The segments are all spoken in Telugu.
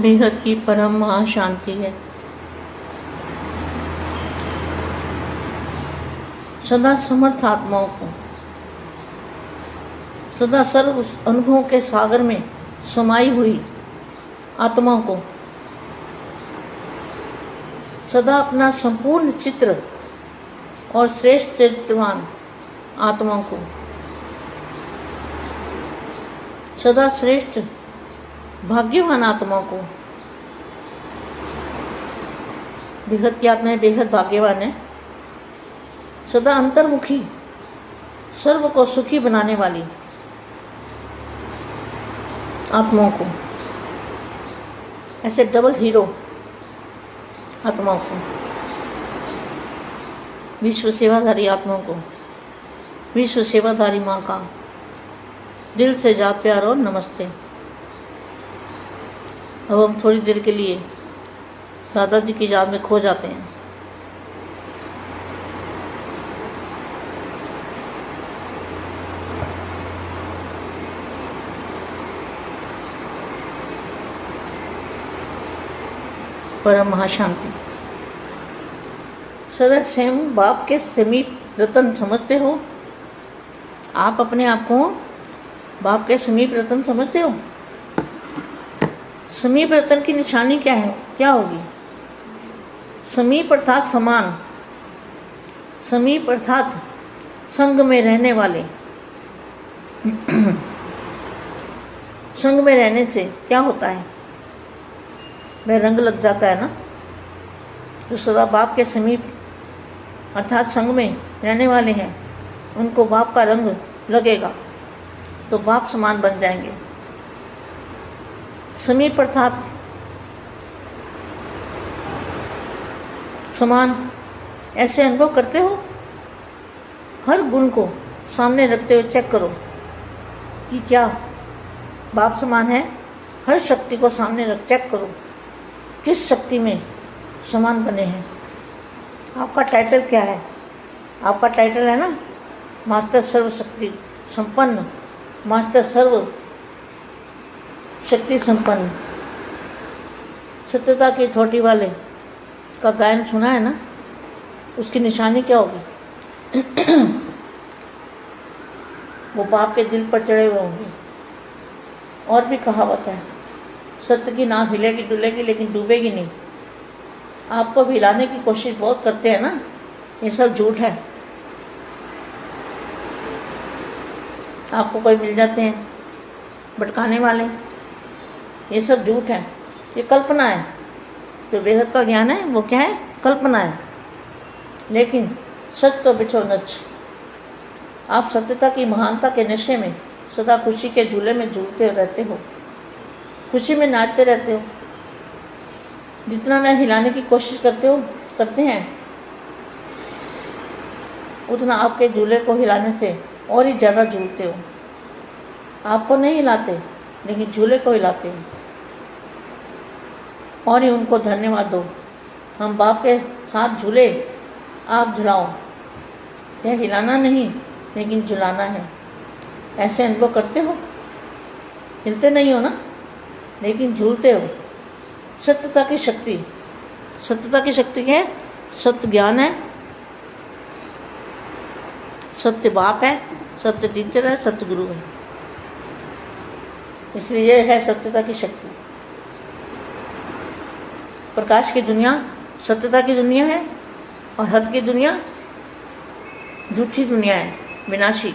बेहद की परम महाशांति है। सदा समर्थ आत्माओं को, सदा सर्व अनुभवों के सागर में समाई हुई आत्माओं को, सदा अपना संपूर्ण चित्र और श्रेष्ठ चरित्रवान आत्माओं को, सदा श्रेष्ठ भाग्यवान आत्माओं को। बेहद की आत्माएँ बेहद भाग्यवान है। सदा अंतर्मुखी, सर्व को सुखी बनाने वाली आत्माओं को। ऐसे डबल हीरो आत्माओं को। विश्व सेवाधारी आत्माओं को। विश्व सेवाधारी माँ का दिल से जात प्यार और नमस्ते। अब हम थोड़ी देर के लिए दादाजी की याद में खो जाते हैं। परम महाशांति। सदा स्वयं बाप के समीप रतन समझते हो? आप अपने आप को बाप के समीप रतन समझते हो? समीप रतन की निशानी क्या है? क्या होगी? समीप अर्थात समान। समीप अर्थात संग में रहने वाले। संग में रहने से क्या होता है? वह रंग लग जाता है ना? जो सदा बाप के समीप अर्थात संग में रहने वाले हैं, उनको बाप का रंग लगेगा तो बाप समान बन जाएँगे। समीप अर्थात समान, ऐसे अनुभव करते हो? हर गुण को सामने रखते हुए चेक करो कि क्या बाप समान है। हर शक्ति को सामने रख चेक करो किस शक्ति में समान बने हैं। आपका टाइटल क्या है? आपका टाइटल है ना, मास्टर सर्वशक्ति, संपन्न, मास्टर सर्व शक्ति संपन्न। सत्यता की थोटी वाले का गायन सुना है ना? उसकी निशानी क्या होगी? वो बाप के दिल पर चढ़े हुए होंगे। और भी कहावत है। सत्य की नाव हिलेगी डुलेगी, लेकिन डूबेगी नहीं। आपको भी हिलाने की कोशिश बहुत करते हैं ना? ये सब झूठ है। आपको कोई मिल जाते हैं भटकाने वाले? ये सब झूठ है। ये कल्पना है। जो बेहद का ज्ञान है, वो क्या है? कल्पना है। लेकिन सच तो बिठो नच। आप सत्यता की महानता के नशे में सदा खुशी के झूले में झूलते रहते हो। खुशी में नाचते रहते हो। जितना मैं हिलाने की कोशिश करते हो, करते हैं, उतना आपके झूले को हिलाने से और ही ज़्यादा झूलते हो। आपको नहीं हिलाते, लेकिन झूले को हिलाते हो। और ही उनको धन्यवाद दो। हम बाप के साथ झूले, आप झुलाओ। यह हिलाना नहीं, लेकिन झुलाना है। ऐसे अनुभव करते हो? हिलते नहीं हो ना? लेकिन झूलते हो। सत्यता की शक्ति। सत्यता की शक्ति क्या है? सत्य ज्ञान है। सत्य बाप है, सत्य टीचर है, सत्य गुरु है। इसलिए यह है सत्यता की शक्ति। प्रकाश की दुनिया, सत्यता की दुनिया है और हद की दुनिया, झूठी दुनिया है, विनाशी।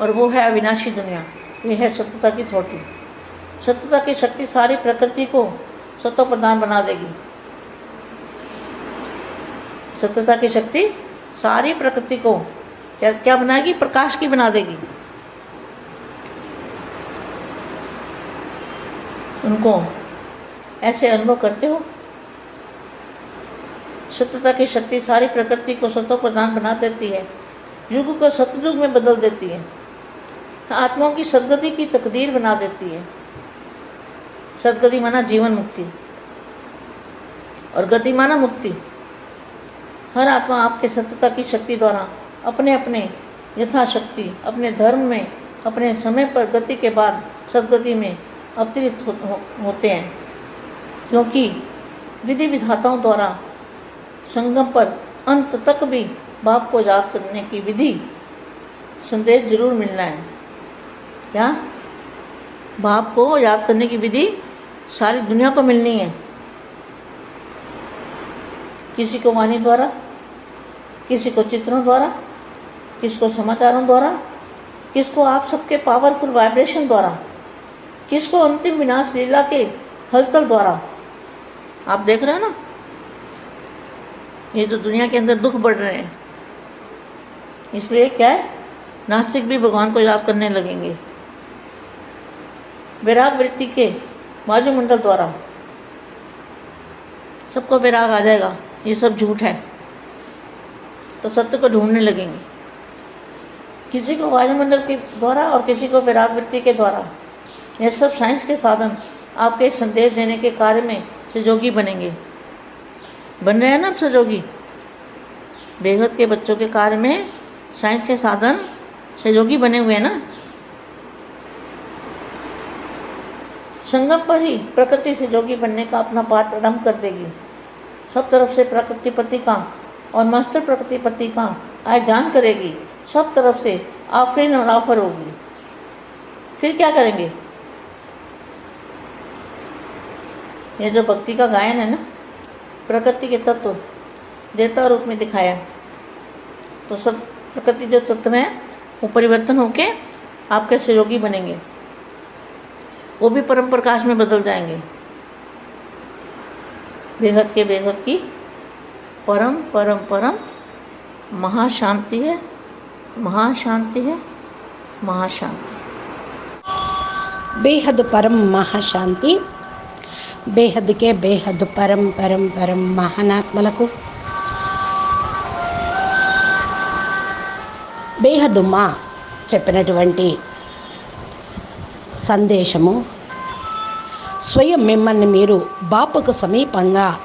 और वो है अविनाशी दुनिया। ये है सत्यता की थोटी। सत्यता की शक्ति सारी प्रकृति को सत्व प्रधान बना देगी। सत्यता की शक्ति सारी प्रकृति को क्या क्या बनाएगी? प्रकाश की बना देगी। उनको ऐसे अनुभव करते हो सत्यता की शक्ति सारी प्रकृति को सत्व प्रधान बना देती है युग को सतयुग में बदल देती है। आत्माओं की सदगति की तकदीर बना देती है। सदगति माना जीवन मुक्ति और गति माना मुक्ति। हर आत्मा आपके सत्यता की शक्ति द्वारा अपने अपने यथाशक्ति अपने धर्म में अपने समय पर गति के बाद सदगति में अवतरित हो, हो, होते हैं। क्योंकि विधि विधाताओं द्वारा संगम पर अंत तक भी बाप को याद करने की विधि संदेश ज़रूर मिलना है। क्या? बाप को याद करने की विधि सारी दुनिया को मिलनी है। किसी को वाणी द्वारा, किसी को चित्रों द्वारा किसको समाचारों द्वारा किसको आप सबके पावरफुल वाइब्रेशन द्वारा किसको अंतिम विनाश लीला के हलचल द्वारा। आप देख रहे हो ना? ये जो दुनिया के अंदर दुख बढ़ रहे हैं, इसलिए क्या है? नास्तिक भी भगवान को याद करने लगेंगे। वैराग वृत्ति के वायुमंडल द्वारा सबको वैराग आ जाएगा। ये सब झूठ है। तो सत्य को ढूँढने लगेंगे। किसी को वायुमंडल के द्वारा और किसी को वैराग वृत्ति के द्वारा। यह सब साइंस के साधन आपके संदेश देने के कार्य में सहयोगी बनेंगे। बन रहे हैं ना सहयोगी बेहद के बच्चों के कार्य में साइंस के साधन सहयोगी बने हुए हैं ना। संगम पर ही प्रकृति सहयोगी बनने का अपना पाठ प्रारंभ कर देगी। सब तरफ़ से प्रकृतिपति का और मास्टर प्रकृतिपति का आय जान करेगी। सब तरफ़ से आफरीन और ऑफ़र होगी। फिर क्या करेंगे? ये जो भक्ति का गायन है ना प्रकृति के तत्व देवता रूप में दिखाया। तो सब प्रकृति जो तत्व हैं, वो परिवर्तन होके आपके सहयोगी बनेंगे। वो भी परम प्रकाश में बदल जाएँगे। बेहद के बेहद की परम परम परम महाशांति है महाशांति है, महाशांति। बेहद परम महाशांति। బేహద్కే బేహద్ పరం పరం పరం మహానాత్మలకు. బేహద్దు మా చెప్పినటువంటి సందేశము స్వయం మిమ్మల్ని మీరు బాపుకు సమీపంగా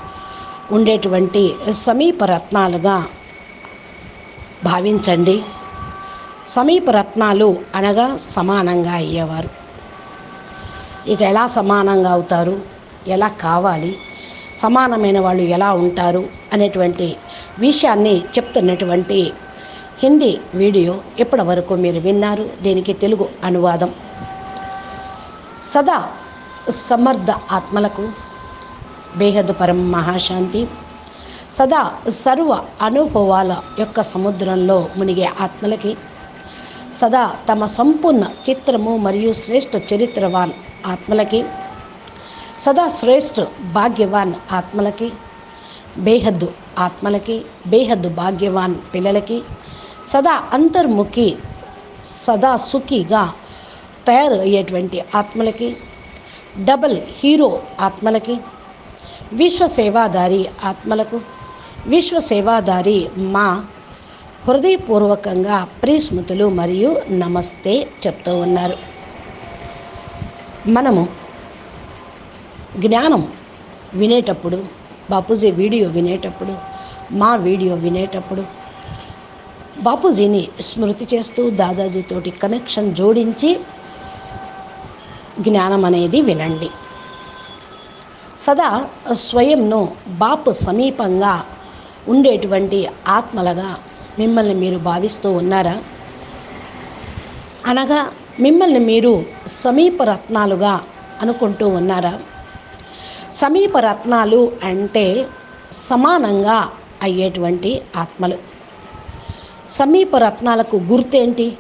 ఉండేటువంటి సమీప రత్నాలుగా భావించండి. సమీప రత్నాలు అనగా సమానంగా అయ్యేవారు. ఇక ఎలా సమానంగా అవుతారు? ఎలా కావాలి సమానమైన వాళ్ళు ఎలా ఉంటారు అనేటువంటి విషయాన్ని చెప్తున్నటువంటి హిందీ వీడియో ఇప్పటి వరకు మీరు విన్నారు. దీనికి తెలుగు అనువాదం సదా సమర్థ ఆత్మలకు బేహద్ పరం మహాశాంతి. సదా సర్వ అనుభవాల యొక్క సముద్రంలో మునిగే ఆత్మలకి. సదా తమ సంపూర్ణ చిత్రము మరియు శ్రేష్ఠ చరిత్రవాన్ ఆత్మలకి. సదా శ్రేష్ఠ భాగ్యవాన్ ఆత్మలకి బేహద్దు ఆత్మలకి బేహద్దు భాగ్యవాన్ పిల్లలకి సదా అంతర్ముఖి సదా సుఖిగా తయారు అయ్యేటువంటి ఆత్మలకి డబల్ హీరో ఆత్మలకి విశ్వసేవాదారి ఆత్మలకు విశ్వసేవాదారి మా హృదయపూర్వకంగా ప్రియస్మృతులు మరియు నమస్తే చెప్తూ ఉన్నారు. మనము జ్ఞానం వినేటప్పుడు బాపూజీ వీడియో వినేటప్పుడు మా వీడియో వినేటప్పుడు బాపూజీని స్మృతి చేస్తూ దాదాజీతోటి కనెక్షన్ జోడించి జ్ఞానం అనేది వినండి. సదా స్వయంను బాపు సమీపంగా ఉండేటువంటి ఆత్మలుగా మిమ్మల్ని మీరు భావిస్తూ ఉన్నారా? అనగా మిమ్మల్ని మీరు సమీప రత్నాలుగా అనుకుంటూ ఉన్నారా? సమీప రత్నాలు అంటే సమానంగా అయ్యేటువంటి ఆత్మలు. సమీప రత్నాలకు గుర్తేంటి?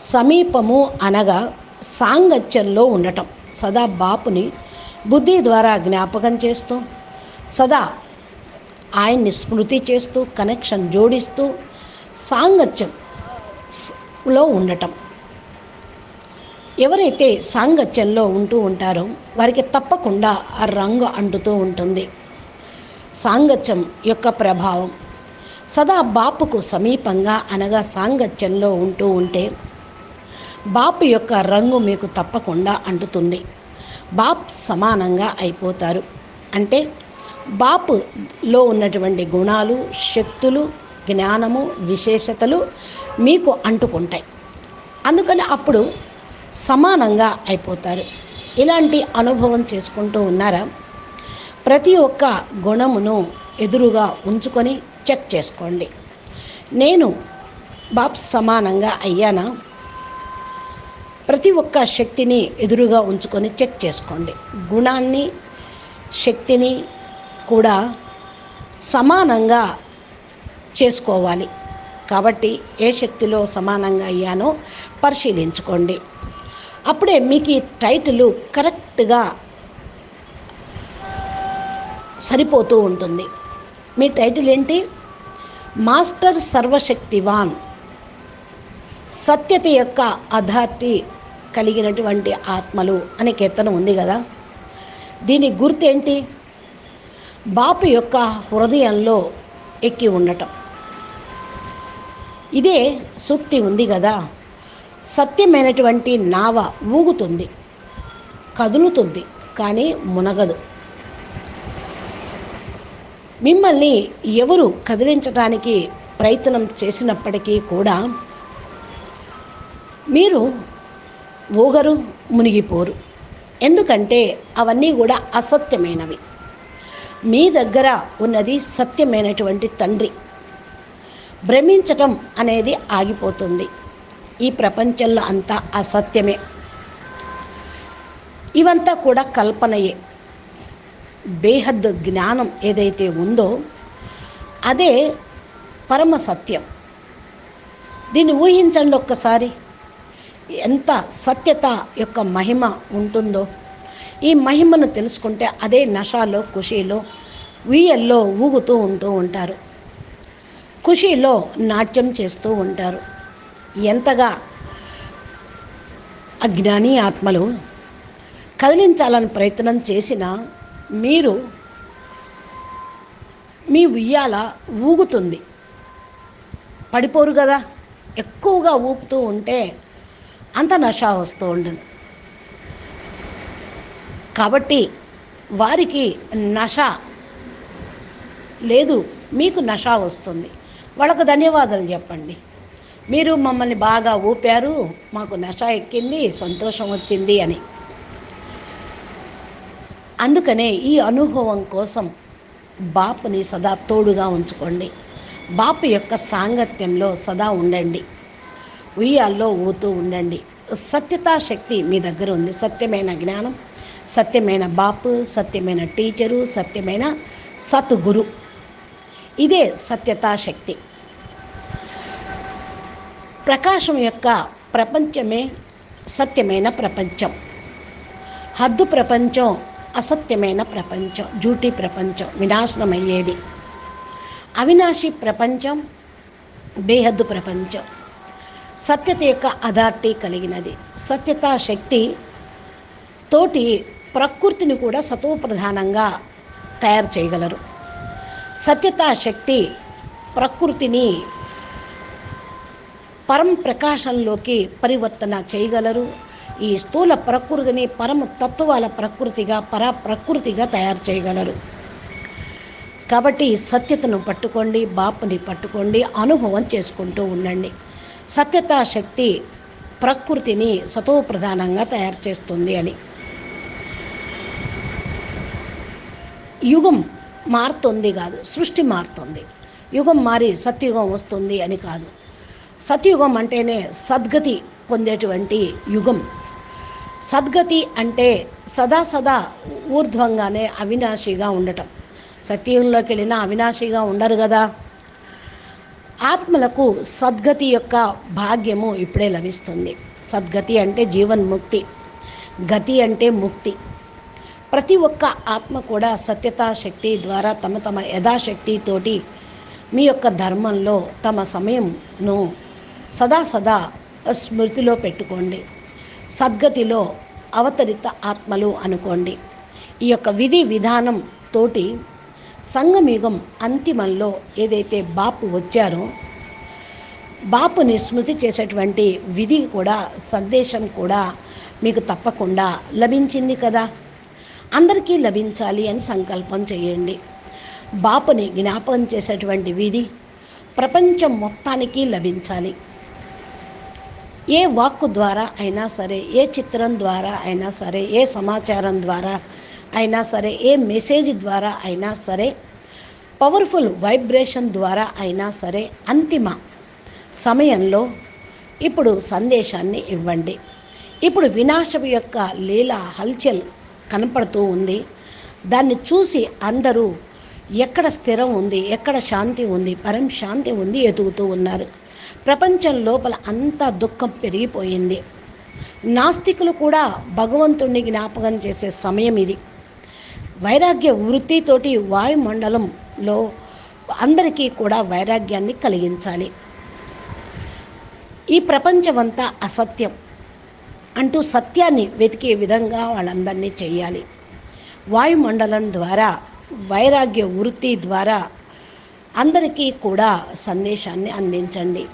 సమీపము అనగా సాంగత్యంలో ఉండటం. సదా బాపుని బుద్ధి ద్వారా జ్ఞాపకం చేస్తూ సదా ఆయన్ని స్మృతి చేస్తూ కనెక్షన్ జోడిస్తూ సాంగత్యంలో ఉండటం. ఎవరైతే సాంగత్యంలో ఉంటూ ఉంటారో వారికి తప్పకుండా ఆ రంగు అంటుతూ ఉంటుంది. సాంగత్యం యొక్క ప్రభావం. సదా బాపుకు సమీపంగా అనగా సాంగత్యంలో ఉంటూ ఉంటే బాపు యొక్క రంగు మీకు తప్పకుండా అంటుతుంది. బాప్ సమానంగా అయిపోతారు. అంటే బాపులో ఉన్నటువంటి గుణాలు శక్తులు జ్ఞానము విశేషతలు మీకు అంటుకుంటాయి. అందుకని అప్పుడు సమానంగా అయిపోతారు. ఇలాంటి అనుభవం చేసుకుంటూ ఉన్నారా? ప్రతి ఒక్క గుణమును ఎదురుగా ఉంచుకొని చెక్ చేసుకోండి. నేను బాప్ సమానంగా అయ్యానా? ప్రతి ఒక్క శక్తిని ఎదురుగా ఉంచుకొని చెక్ చేసుకోండి. గుణాన్ని శక్తిని కూడా సమానంగా చేసుకోవాలి. కాబట్టి ఏ శక్తిలో సమానంగా అయ్యానో పరిశీలించుకోండి. అప్పుడే మీకు ఈ టైటిల్ కరెక్ట్గా సరిపోతూ ఉంటుంది. మీ టైటిల్ ఏంటి? మాస్టర్ సర్వశక్తివాన్. సత్యత యొక్క అథారిటీ కలిగినటువంటి ఆత్మలు అనే కీర్తన ఉంది కదా. దీని గుర్తేంటి బాపు యొక్క హృదయంలో ఎక్కి ఉండటం. ఇదే సూక్తి ఉంది కదా. సత్యమైనటువంటి నావ ఊగుతుంది కదులుతుంది కానీ మునగదు. మిమ్మల్ని ఎవరు కదిలించడానికి ప్రయత్నం చేసినప్పటికీ కూడా మీరు ఊగరు మునిగిపోరు. ఎందుకంటే అవన్నీ కూడా అసత్యమైనవి. మీ దగ్గర ఉన్నది సత్యమైనటువంటి తండ్రి. భ్రమించటం అనేది ఆగిపోతుంది. ఈ ప్రపంచంలో అంతా అసత్యమే. ఇవంతా కూడా కల్పనయే. బేహద్ జ్ఞానం ఏదైతే ఉందో అదే పరమ సత్యం. దీన్ని ఊహించండి ఒక్కసారి. ఎంత సత్యత యొక్క మహిమ ఉంటుందో. ఈ మహిమను తెలుసుకుంటే అదే నషాలో ఖుషీలో ఉయ్యల్లో ఊగుతూ ఉంటూ ఉంటారు. ఖుషీలో నాట్యం చేస్తూ ఉంటారు. ఎంతగా అజ్ఞాని ఆత్మలు కదిలించాలని ప్రయత్నం చేసినా మీరు మీ ఉయ్యాల ఊగుతుంది. పడిపోరు కదా. ఎక్కువగా ఊపుతూ ఉంటే అంత నష వస్తూ ఉంటుంది కాబట్టి వారికి నష లేదు మీకు నష వస్తుంది. వాళ్ళకు ధన్యవాదాలు చెప్పండి. మీరు మమ్మల్ని బాగా ఊపారు మాకు నష ఎక్కింది సంతోషం వచ్చింది అని. అందుకనే ఈ అనుభవం కోసం బాపుని సదా తోడుగా ఉంచుకోండి. బాపు యొక్క సాంగత్యంలో సదా ఉండండి. ఉయ్యాల్లో ఊతూ ఉండండి. సత్యతా శక్తి మీ దగ్గర ఉంది. సత్యమైన జ్ఞానం సత్యమైన బాపు సత్యమైన టీచరు సత్యమైన సత్గురు ఇదే సత్యతా శక్తి. ప్రకాశం యొక్క ప్రపంచమే సత్యమైన ప్రపంచం. హద్దు ప్రపంచం అసత్యమైన ప్రపంచం జూటీ ప్రపంచం వినాశనమయ్యేది. అవినాశి ప్రపంచం బేహద్దు ప్రపంచం. సత్యత యొక్క అథారిటీ కలిగినది. సత్యతా శక్తి తోటి ప్రకృతిని కూడా సతోప్రధానంగా తయారు చేయగలరు. సత్యతా శక్తి ప్రకృతిని పరం ప్రకాశంలోకి పరివర్తన చేయగలరు. ఈ స్థూల ప్రకృతిని పరమ తత్వాల ప్రకృతిగా పరా ప్రకృతిగా తయారు చేయగలరు. కాబట్టి సత్యతను పట్టుకోండి బాపుని పట్టుకోండి అనుభవం చేసుకుంటూ ఉండండి. సత్యతా శక్తి ప్రకృతిని సతోప్రధానంగా తయారు చేస్తుంది అని. యుగం మారుతుంది కాదు సృష్టి మారుతుంది. యుగం మారి సత్యుగం వస్తుంది అని కాదు. సత్యుగం అంటేనే సద్గతి పొందేటువంటి యుగం. సద్గతి అంటే సదా సదా ఊర్ధ్వంగానే అవినాశిగా ఉండటం. సత్యుగంలోకి వెళ్ళినా అవినాశిగా ఉండరు కదా. ఆత్మలకు సద్గతి యొక్క భాగ్యము ఇప్పుడే లభిస్తుంది. సద్గతి అంటే జీవన్ముక్తి. గతి అంటే ముక్తి. ప్రతి ఒక్క ఆత్మ కూడా సత్యతా శక్తి ద్వారా తమ తమ యథాశక్తితోటి మీ యొక్క ధర్మంలో తమ సమయంను సదా సదా స్మృతిలో పెట్టుకోండి. సద్గతిలో అవతరిత ఆత్మలు అనుకోండి. ఈ యొక్క విధి విధానం తోటి సంగమయుగం అంతిమంలో ఏదైతే బాపు వచ్చారో బాపుని స్మృతి చేసేటువంటి విధి కూడా సందేశం కూడా మీకు తప్పకుండా లభించింది కదా? అందరికీ లభించాలి అని సంకల్పం చేయండి. బాపుని జ్ఞాపకం చేసేటువంటి విధి ప్రపంచం మొత్తానికి లభించాలి. ఏ వాక్కు ద్వారా అయినా సరే ఏ చిత్రం ద్వారా అయినా సరే ఏ సమాచారం ద్వారా అయినా సరే ఏ మెసేజ్ ద్వారా అయినా సరే పవర్ఫుల్ వైబ్రేషన్ ద్వారా అయినా సరే అంతిమ సమయంలో ఇప్పుడు సందేశాన్ని ఇవ్వండి. ఇప్పుడు వినాశం యొక్క లీల హల్చల్ కనపడుతూ ఉంది. దాన్ని చూసి అందరూ ఎక్కడ స్థిరం ఉంది ఎక్కడ శాంతి ఉంది పరం శాంతి ఉంది ఎదుగుతూ ఉన్నారు. ప్రపంచం లోపల అంతా దుఃఖం పెరిగిపోయింది. నాస్తికులు కూడా భగవంతుణ్ణి జ్ఞాపకం చేసే సమయం ఇది. వైరాగ్య వృత్తితోటి వాయుమండలంలో అందరికీ కూడా వైరాగ్యాన్ని కలిగించాలి. ఈ ప్రపంచమంతా అసత్యం అంటూ సత్యాన్ని వెతికే విధంగా వాళ్ళందరినీ చేయాలి. వాయుమండలం ద్వారా వైరాగ్య వృత్తి ద్వారా అందరికీ కూడా సందేశాన్ని అందించండి.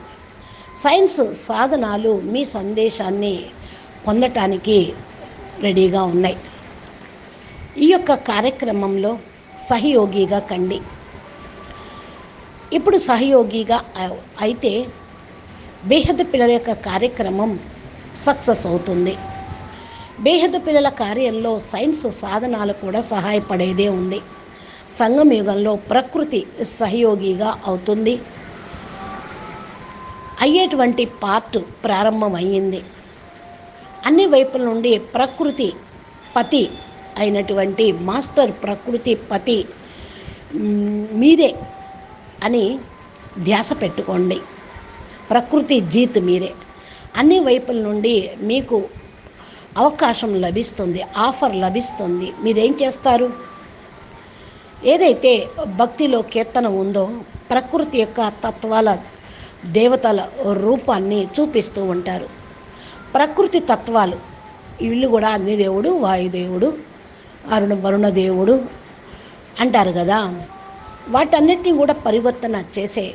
సైన్స్ సాధనాలు మీ సందేశాన్ని పొందటానికి రెడీగా ఉన్నాయి. ఈ యొక్క కార్యక్రమంలో సహయోగిగా కండి. ఇప్పుడు సహయోగిగా అయితే బేహద పిల్లల యొక్క కార్యక్రమం సక్సెస్ అవుతుంది. బేహద పిల్లల కార్యంలో సైన్స్ సాధనాలు కూడా సహాయపడేదే ఉంది. సంగం యుగంలో ప్రకృతి సహయోగిగా అవుతుంది. అయ్యేటువంటి పార్ట్ ప్రారంభమయ్యింది. అన్ని వైపుల నుండి ప్రకృతి పతి అయినటువంటి మాస్టర్ ప్రకృతి పతి మీరే అని ధ్యాస పెట్టుకోండి. ప్రకృతి జీత్ మీరే. అన్ని వైపుల నుండి మీకు అవకాశం లభిస్తుంది ఆఫర్ లభిస్తుంది. మీరేం చేస్తారు? ఏదైతే భక్తిలో కీర్తన ఉందో ప్రకృతి యొక్క తత్వాల దేవతల రూపాన్ని చూపిస్తూ ఉంటారు. ప్రకృతి తత్వాలు. వీళ్ళు కూడా అగ్నిదేవుడు వాయుదేవుడు అరుణ వరుణదేవుడు అంటారు కదా. వాటన్నిటిని కూడా పరివర్తన చేసే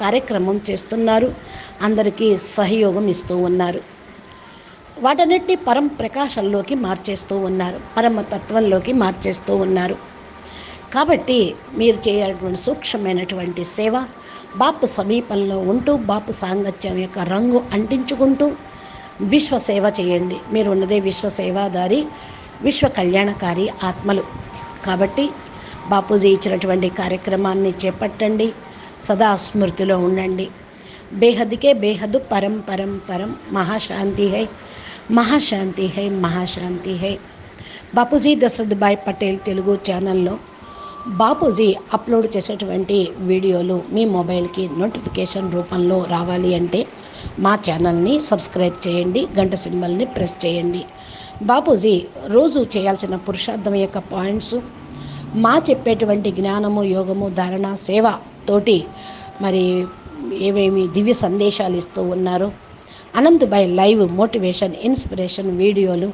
కార్యక్రమం చేస్తున్నారు. అందరికీ సహయోగం ఇస్తూ ఉన్నారు. వాటన్నిటిని పరం ప్రకాశంలోకి మార్చేస్తూ ఉన్నారు. పరమ తత్వంలోకి మార్చేస్తూ ఉన్నారు. కాబట్టి మీరు చేయాలటువంటి సూక్ష్మమైనటువంటి సేవ బాపు సమీపంలో ఉంటూ బాపు సాంగత్యం యొక్క రంగు అంటించుకుంటూ విశ్వసేవ చేయండి. మీరు ఉన్నదే విశ్వసేవాదారి విశ్వ కళ్యాణకారి ఆత్మలు. కాబట్టి బాపూజీ ఇచ్చినటువంటి కార్యక్రమాన్ని చేపట్టండి సదా స్మృతిలో ఉండండి. బేహద్కే బేహద్ పరం పరం పరం మహాశాంతి high మహాశాంతి high మహాశాంతి high. Bapuji Dashrath Bhai Patel Telugu ఛానల్లో బాపూజీ అప్లోడ్ చేసేటువంటి వీడియోలు మీ మొబైల్కి నోటిఫికేషన్ రూపంలో రావాలి అంటే మా ఛానల్ని సబ్స్క్రైబ్ చేయండి గంట సింబల్ని ప్రెస్ చేయండి. బాపూజీ రోజు చేయాల్సిన పురుషార్థం యొక్క పాయింట్స్ మా చెప్పేటువంటి జ్ఞానము యోగము ధారణ సేవ తోటి మరి ఏమేమి దివ్య సందేశాలు ఇస్తూ ఉన్నారు. Anant by live motivation inspiration వీడియోలు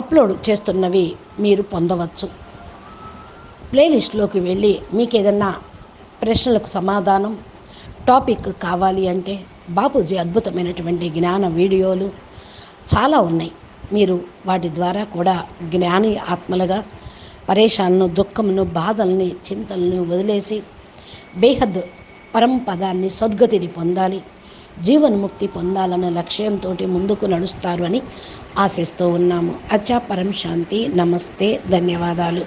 అప్లోడ్ చేస్తున్నవి మీరు పొందవచ్చు. ప్లేలిస్ట్లోకి వెళ్ళి మీకు ఏదన్నా ప్రశ్నలకు సమాధానం టాపిక్ కావాలి అంటే బాపూజీ అద్భుతమైనటువంటి జ్ఞాన వీడియోలు చాలా ఉన్నాయి. మీరు వాటి ద్వారా కూడా జ్ఞాని ఆత్మలుగా పరేషాలను దుఃఖమును బాధల్ని చింతలను వదిలేసి బేహద్ పరంపదాన్ని సద్గతిని పొందాలి జీవన్ముక్తి పొందాలనే లక్ష్యంతో ముందుకు నడుస్తారు అని ఆశిస్తూ ఉన్నాము. అచ్చా పరం శాంతి. నమస్తే. ధన్యవాదాలు.